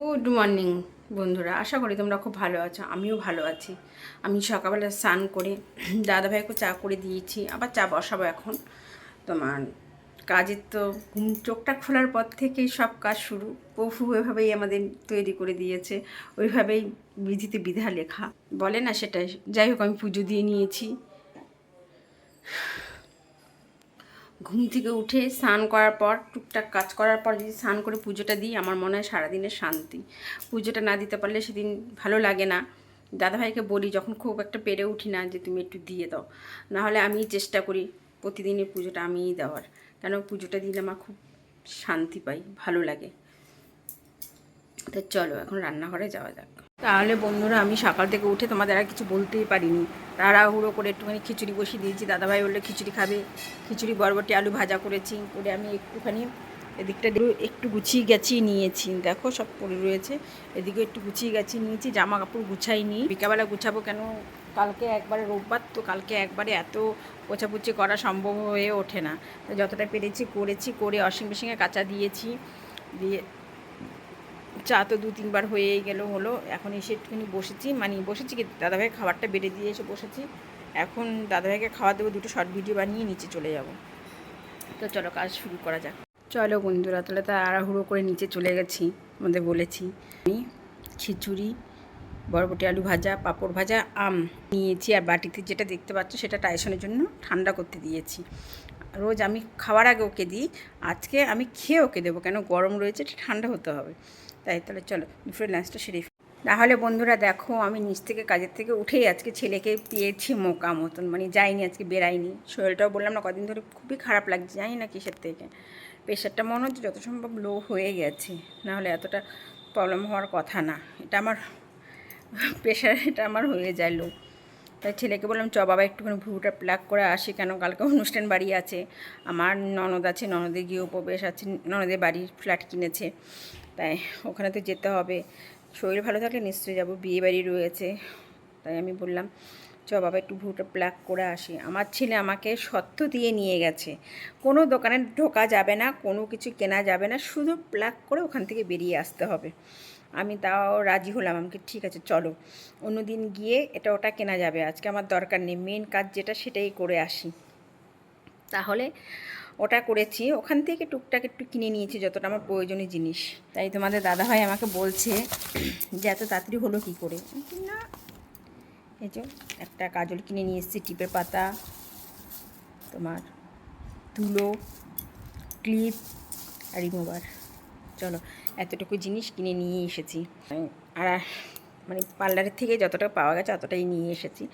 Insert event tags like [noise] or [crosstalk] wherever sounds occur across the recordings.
Good morning বন্ধুরা। আশা করি তোমরা খুব ভালো আছো, আমিও ভালো আছি। আমি সকালবেলা স্নান করে [clears throat] দাদাভাইকে চা করে দিয়েছি, আবার চা বসাবো এখন। তোমার কাজের তো ঘুম, চোখটা খোলার পর থেকেই সব কাজ শুরু। প্রভু ওইভাবেই আমাদের তৈরি করে দিয়েছে, ওইভাবেই বিধিতে বিধা লেখা বলে না সেটাই, যাই হোক আমি পুজো দিয়ে নিয়েছি। ঘুম থেকে উঠে স্নান করার পর, টুকটাক কাজ করার পর যদি স্নান করে পুজোটা দিই, আমার মনে হয় সারাদিনের শান্তি। পুজোটা না দিতে পারলে সেদিন ভালো লাগে না। দাদাভাইকে বলি, যখন খুব একটা পেরে উঠি না যে তুমি একটু দিয়ে দাও। নাহলে আমি চেষ্টা করি প্রতিদিনের পুজোটা আমিই দেওয়ার। কেন পুজোটা দিলে আমার খুব শান্তি পাই, ভালো লাগে। তো চলো, এখন রান্নাঘরে যাওয়া যাক। তাহলে বন্ধুরা আমি সকাল থেকে উঠে তোমাদের আর কিছু বলতেই পারিনি। তাড়াহুড়ো করে একটুখানি খিচুড়ি বসিয়ে দিয়েছি। দাদাভাই বললে, খিচুড়ি খাবে। খিচুড়ি, বরবটি, আলু ভাজা করেছি। করে আমি একটুখানি এদিকটা একটু- গুছিয়ে গেছিয়ে নিয়েছি। দেখো সব পড়ে রয়েছে। এদিকে একটু গুছিয়ে গেছিয়ে নিয়েছি। জামা কাপড় গুছাইনি বিকাবেলা গুছাবো কেন? কালকে একবারে রোববার, তো কালকে একবারে এত পোছাপুছি করা সম্ভব হয়ে ওঠে না। তো যতটা পেরেছি করেছি। করে ওয়াশিং মেশিনে কাঁচা দিয়েছি। দিয়ে চা তো দু তিনবার হয়েই গেল, হলো। এখন এসে একটুখানি বসেছি। মানে বসেছি কি দাদাভাই খাবারটা বেড়ে দিয়ে এসে বসেছি। এখন দাদাভাইকে খাওয়া দেবো, দুটো শর্ট ভিডিও বানিয়ে নিচে চলে যাব। তো চলো, কাজ শুরু করা যাক। চলো বন্ধুরা, তাহলে তো আড়াহুড়ো করে নিচে চলে গেছি আমাদের বলেছি। আমি খিচুড়ি, বরবটি আলু ভাজা, পাঁপড় ভাজা, আম নিয়েছি। আর বাটিতে যেটা দেখতে পাচ্ছ, সেটা টাইসনের জন্য ঠান্ডা করতে দিয়েছি। রোজ আমি খাওয়ার আগে ওকে দিই, আজকে আমি খেয়ে ওকে দেবো, কেন গরম রয়েছে এটা ঠান্ডা হতে হবে। তাই তাহলে চলো দুপুরে লাঞ্চটা সেরে। তাহলে বন্ধুরা দেখো, আমি নিচ থেকে কাজের থেকে উঠেই আজকে ছেলেকে পেয়েছি মোকা মতন মানে যাইনি, আজকে বেরাইনি। শরীরটাও বললাম না, কদিন ধরে খুবই খারাপ লাগছে, জানি না কিসের থেকে। প্রেশারটা মনে হচ্ছে যত সম্ভব লো হয়ে গেছে, নাহলে এতটা প্রবলেম হওয়ার কথা না। এটা আমার প্রেশার এটা আমার হয়ে যায় লো তাই ছেলেকে বললাম, চ বাবা, একটুখানি ভুরুটা প্লাক করে আসি কেন? কালকে অনুষ্ঠান বাড়ি আছে। আমার ননদ আছে, ননদে গিয়ে উপবেশ আছে ননদের বাড়ির ফ্ল্যাট কিনেছে। তাই ওখানে তো যেতে হবে। শরীর ভালো থাকলে নিশ্চয়ই যাব। বিয়ে বাড়ি রয়েছে। তাই আমি বললাম, চ বাবা, একটু ভুরুটা প্লাক করে আসি। আমার ছেলে আমাকে সত্য দিয়ে নিয়ে গেছে। কোনো দোকানে ঢোকা যাবে না, কোনো কিছু কেনা যাবে না, শুধু প্লাক করে ওখান থেকে বেরিয়ে আসতে হবে। আমি তাও রাজি হলাম। আমাকে ঠিক আছে, চলো। অন্যদিন গিয়ে এটা ওটা কেনা যাবে। আজকে আমার দরকার নেই। মেন কাজ যেটা সেটাই করে আসি। তাহলে ওটা করেছি। ওখান থেকে টুকটাক একটু কিনে নিয়েছি যতটা আমার প্রয়োজনীয় জিনিস। তাই তোমাদের দাদাভাই আমাকে বলছে যে, এত তাড়াতাড়ি হলো কী করে? না। এই যে একটা কাজল কিনে নিয়ে এসেছি, টিপের পাতা, তোমার তুলো ক্লিপ আর রিমুভার চলো, এতটুকু জিনিস কিনে নিয়ে এসেছি। আর মানে পার্লারের থেকে যতটা পাওয়া গেছে অতটাই নিয়ে এসেছি।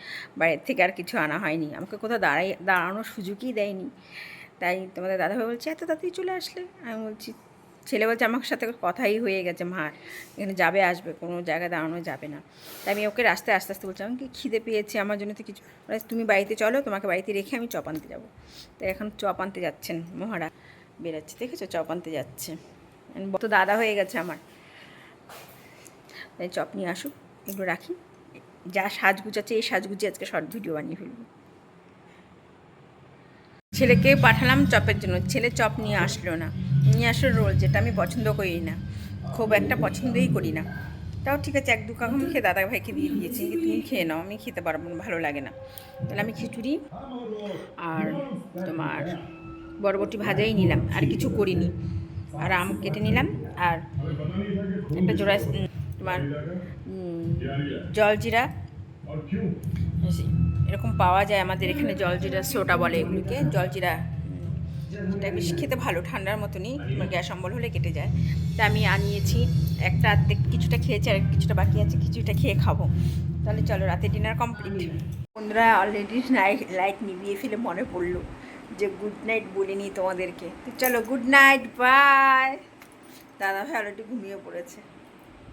বাইরের থেকে আর কিছু আনা হয়নি। আমাকে কোথাও দাঁড়াই, দাঁড়ানোর সুযোগই দেয়নি। তাই তোমাদের দাদাভাই বলছে, এত তাড়াতাড়ি চলে আসলে? আমি বলছি, ছেলে বলছে আমার সাথে কথাই হয়ে গেছে মার এখানে যাবে, আসবে, কোনো জায়গায় দাঁড়ানো যাবে না। তাই আমি ওকে রাস্তায়, আস্তে আস্তে বলছি আমি কি খিদে পেয়েছি, আমার জন্য তো কিছু তুমি বাড়িতে চলো, তোমাকে বাড়িতে রেখে আমি চপ আনতে যাব। তাই এখন চপ আনতে যাচ্ছেন মহারা বেরাচ্ছে, দেখেছ? চপ আনতে যাচ্ছে। তো দাদা হয়ে গেছে আমার। চপ নিয়ে আসুক, এগুলো রাখি। যা সাজগুজ আছে এই সাজগুজে আজকে শর্ট ভিডিও বানিয়ে ফেলব। ছেলেকে পাঠালাম চপের জন্য। ছেলে চপ নিয়ে আসলো না। নিয়ে আসলো রোল, যেটা আমি পছন্দ করি না। খুব একটা পছন্দই করি না। তাও ঠিক আছে, এক দু কাকু খেয়ে দাদা ভাইকে দিয়ে দিয়েছি। যে তুমি খেয়ে নাও, আমি খেতে পারব না, ভালো লাগে না। তাহলে আমি খিচুড়ি আর তোমার বরবটি ভাজাই নিলাম, আর কিছু করিনি। আর আম কেটে নিলাম আর একটা জোড়া তোমার জলজিরা। এরকম পাওয়া যায় আমাদের এখানে জলজিরা সোটা বলে এগুলিকে। জলজিরা এটা বেশ খেতে ভালো, ঠান্ডার মতনই, তোমার গ্যাস অম্বল হলে কেটে যায়। তা আমি আনিয়েছি, একটা আর্ধেক কিছুটা খেয়েছি আর কিছুটা বাকি আছে, কিছুটা খেয়ে খাব। তাহলে চলো রাতে ডিনার কমপ্লিট বন্ধুরা অলরেডি লাইট [laughs] নিভিয়ে ফেলে, মনে পড়ল। যে গুড নাইট বলিনি তোমাদেরকে। চলো গুড নাইট বাই দাদা ভাই ঘুমিয়ে পড়েছে।